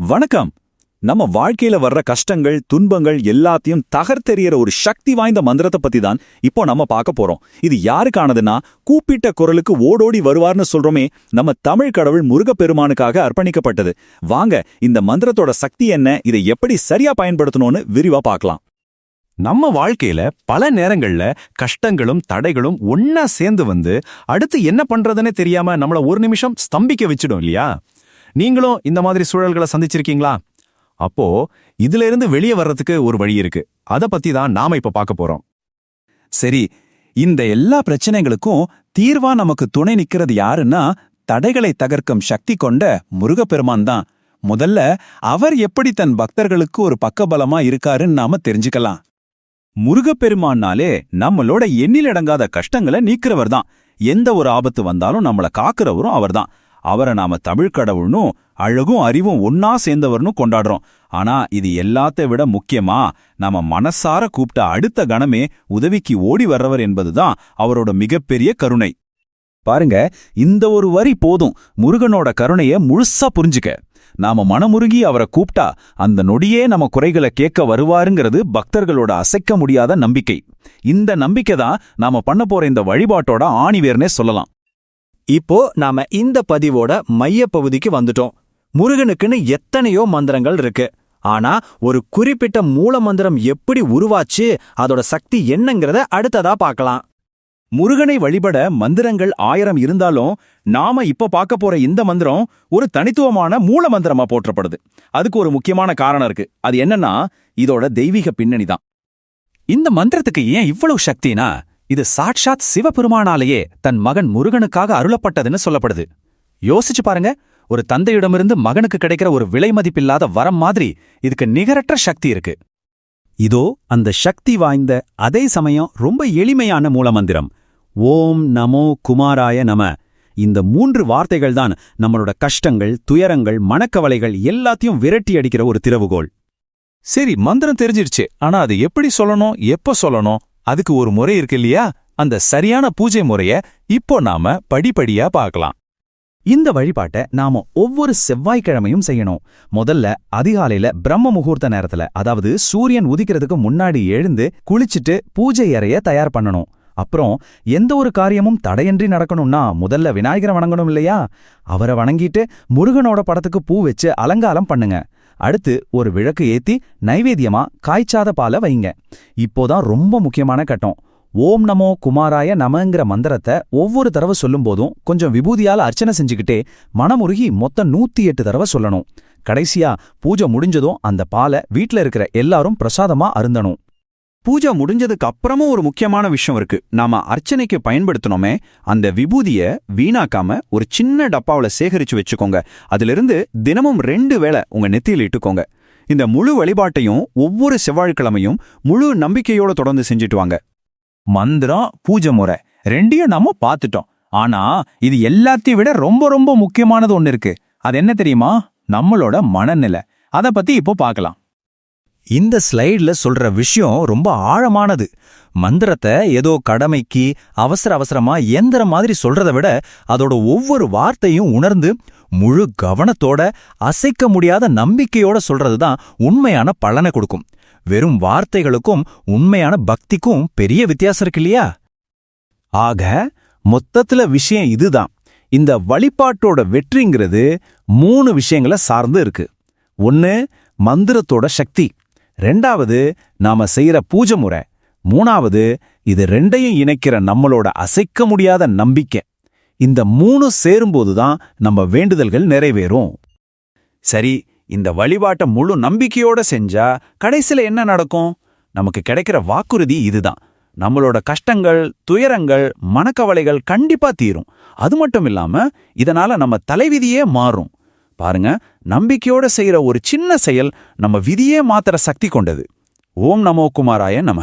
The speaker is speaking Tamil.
வணக்கம். நம்ம வாழ்க்கையில வர்ற கஷ்டங்கள் துன்பங்கள் எல்லாத்தையும் தகர்த்தெறியற ஒரு சக்தி வாய்ந்த மந்திரத்தை பத்தி தான் இப்போ நம்ம பார்க்க போறோம். இது யாருக்கானதுன்னா கூப்பிட்ட குரலுக்கு ஓடோடி வருவார்னு சொல்றோமே நம்ம தமிழ் கடவுள் முருகப்பெருமானுக்காக அர்ப்பணிக்கப்பட்டது. வாங்க இந்த மந்திரத்தோட சக்தி என்ன இதை எப்படி சரியா பயன்படுத்தணும்னு விரிவா பார்க்கலாம். நம்ம வாழ்க்கையில பல நேரங்கள்ல கஷ்டங்களும் தடைகளும் ஒன்னா சேர்ந்து வந்து அடுத்து என்ன பண்றதுன்னு தெரியாம நம்மள ஒரு நிமிஷம் ஸ்தம்பிக்க வச்சிடும் இல்லையா? நீங்களும் இந்த மாதிரி சூழல்களை சந்திச்சிருக்கீங்களா? அப்போ இதுல இருந்து வெளியே வர்றதுக்கு ஒரு வழி இருக்கு. அத பத்தி தான் நாம இப்ப பார்க்க போறோம். சரி இந்த எல்லா பிரச்சனைகளுக்கும் தீர்வா நமக்கு துணை நிக்கிறது யாருன்னா தடைகளை தகர்க்கும் சக்தி கொண்ட முருகப்பெருமான் தான். முதல்ல அவர் எப்படி தன் பக்தர்களுக்கு ஒரு பக்கபலமா இருக்காருன்னு நாம தெரிஞ்சுக்கலாம். முருகப்பெருமான்னாலே நம்மளோட எண்ணிலடங்காத கஷ்டங்களை நீக்கிறவர் தான். எந்த ஒரு ஆபத்து வந்தாலும் நம்மள காக்கிறவரும் அவர்தான். அவரை நாம தமிழ் கடவுள்னும் அழகும் அறிவும் ஒன்னா சேர்ந்தவர்னு கொண்டாடுறோம். ஆனா இது எல்லாத்த விட முக்கியமா நாம மனசார கூப்பிட்ட அடுத்த கணமே உதவிக்கு ஓடி வர்றவர் என்பதுதான் அவரோட மிகப்பெரிய கருணை. பாருங்க இந்த ஒரு வரி போதும். முருகனோட கருணைய முழுசா புரிஞ்சுக்க. நாம மனமுருகி அவரை கூப்பிட்டா அந்த நொடியே நம்ம குறைகளை கேட்க வருவாருங்கிறது பக்தர்களோட அசைக்க முடியாத நம்பிக்கை. இந்த நம்பிக்கை தான் நாம பண்ண போற இந்த வழிபாட்டோட ஆணிவேர்னே சொல்லலாம். இப்போ நாம இந்த பதிவோட மைய பகுதிக்கு வந்துட்டோம். முருகனுக்குன்னு எத்தனையோ மந்திரங்கள் இருக்கு. ஆனா ஒரு குறிப்பிட்ட மூல மந்திரம் எப்படி உருவாச்சு அதோட சக்தி என்னங்கிறத அடுத்ததா பார்க்கலாம். முருகனை வழிபட மந்திரங்கள் ஆயிரம் இருந்தாலும் நாம இப்ப பார்க்க போற இந்த மந்திரம் ஒரு தனித்துவமான மூல மந்திரமா போற்றப்படுது. அதுக்கு ஒரு முக்கியமான காரணம் இருக்கு. அது என்னன்னா இதோட தெய்வீக பின்னணி தான் இந்த மந்திரத்துக்கு ஏன் இவ்வளவு சக்தினா? இது சாட்சாத் சிவபெருமானாலேயே தன் மகன் முருகனுக்காக அருளப்பட்டதுன்னு சொல்லப்படுது. யோசிச்சு பாருங்க ஒரு தந்தையிடமிருந்து மகனுக்கு கிடைக்கிற ஒரு விலை மதிப்பில்லாத வரம் மாதிரி இதுக்கு நிகரற்ற சக்தி இருக்கு. இதோ அந்த சக்தி வாய்ந்த அதே சமயம் ரொம்ப எளிமையான மூலமந்திரம். ஓம் நமோ குமாராய நம. இந்த மூன்று வார்த்தைகள் தான் நம்மளோட கஷ்டங்கள் துயரங்கள் மனக்கவலைகள் எல்லாத்தையும் விரட்டி அடிக்கிற ஒரு திறவுகோள். சரி மந்திரம் தெரிஞ்சிருச்சு. ஆனா அது எப்படி சொல்லணும் எப்ப சொல்லணும்? அதுக்கு ஒரு முறை இருக்கு இல்லையா? அந்த சரியான பூஜை முறைய இப்போ நாம படிப்படியா பார்க்கலாம். இந்த வழிபாட்டை நாம ஒவ்வொரு செவ்வாய்க்கிழமையும் செய்யணும். முதல்ல அதிகாலையில பிரம்ம முகூர்த்த நேரத்துல அதாவது சூரியன் உதிக்கிறதுக்கு முன்னாடி எழுந்து குளிச்சுட்டு பூஜை அறைய தயார் பண்ணணும். அப்புறம் எந்த ஒரு காரியமும் தடையின்றி நடக்கணும்னா முதல்ல விநாயகரை வணங்கணும் இல்லையா? அவரை வணங்கிட்டு முருகனோட படத்துக்கு பூ வச்சு அலங்காரம் பண்ணுங்க. அடுத்து ஒரு விளக்கு ஏத்தி நைவேத்தியமா காய்ச்சாத பாலை வைங்க. இப்போதான் ரொம்ப முக்கியமான கட்டம். ஓம் நமோ குமாராய நமங்கிற மந்திரத்தை ஒவ்வொரு தடவை சொல்லும்போதும் கொஞ்சம் விபூதியால அர்ச்சனை செஞ்சுக்கிட்டே மனமுருகி மொத்தம் நூத்தி எட்டு தடவை சொல்லணும். கடைசியா பூஜை முடிஞ்சதும் அந்த பாலை வீட்ல இருக்கிற எல்லாரும் பிரசாதமா அருந்தணும். பூஜை முடிஞ்சதுக்கு அப்புறமும் ஒரு முக்கியமான விஷயம் இருக்கு. நாம அர்ச்சனைக்கு பயன்படுத்தணுமே அந்த விபூதிய வீணாக்காம ஒரு சின்ன டப்பாவுல சேகரிச்சு வச்சுக்கோங்க. அதிலிருந்து தினமும் ரெண்டு வேளை உங்க நெத்தியில் இட்டுக்கோங்க. இந்த முழு வழிபாட்டையும் ஒவ்வொரு செவ்வாய்க்கிழமையும் முழு நம்பிக்கையோட தொடர்ந்து செஞ்சுட்டு வாங்க மந்திரம் பூஜை முறை ரெண்டையும் நாம பார்த்துட்டோம். ஆனா இது எல்லாத்தையும் விட ரொம்ப ரொம்ப முக்கியமானது ஒன்னு இருக்கு. அது என்ன தெரியுமா? நம்மளோட மனநிலை. அத பத்தி இப்போ பார்க்கலாம். இந்த ஸ்லைட்ல சொல்ற விஷயம் ரொம்ப ஆழமானது. மந்திரத்தை ஏதோ கடமைக்கு அவசர அவசரமா எந்திர மாதிரி சொல்றதை விட அதோட ஒவ்வொரு வார்த்தையும் உணர்ந்து முழு கவனத்தோட அசைக்க முடியாத நம்பிக்கையோட சொல்றதுதான் உண்மையான பலனை கொடுக்கும். வெறும் வார்த்தைகளுக்கும் உண்மையான பக்திக்கும் பெரிய வித்தியாசம் இருக்கு இல்லையா? ஆக மொத்தத்துல விஷயம் இதுதான். இந்த வழிபாட்டோட வெற்றிங்கிறது மூணு விஷயங்களை சார்ந்து இருக்கு. ஒன்னு மந்திரத்தோட சக்தி. ரெண்டாவது நாம செய்யற பூஜை முறை. மூணாவது இது ரெண்டையும் இணைக்கிற நம்மளோட அசைக்க முடியாத நம்பிக்கை. இந்த மூணு சேரும்போது தான் நம்ம வேண்டுதல்கள் நிறைவேறும். சரி இந்த வழிபாட்டை முழு நம்பிக்கையோட செஞ்சா கடைசில என்ன நடக்கும்? நமக்கு கிடைக்கிற வாக்குறுதி இதுதான். நம்மளோட கஷ்டங்கள் துயரங்கள் மனக்கவலைகள் கண்டிப்பா தீரும். அது மட்டும் இல்லாம இதனால நம்ம தலைவிதியே மாறும். பாருங்க நம்பிக்கையோட செய்யற ஒரு சின்ன செயல் நம்ம விதியே மாத்திர சக்தி கொண்டது. ஓம் நமோ குமாராய நம.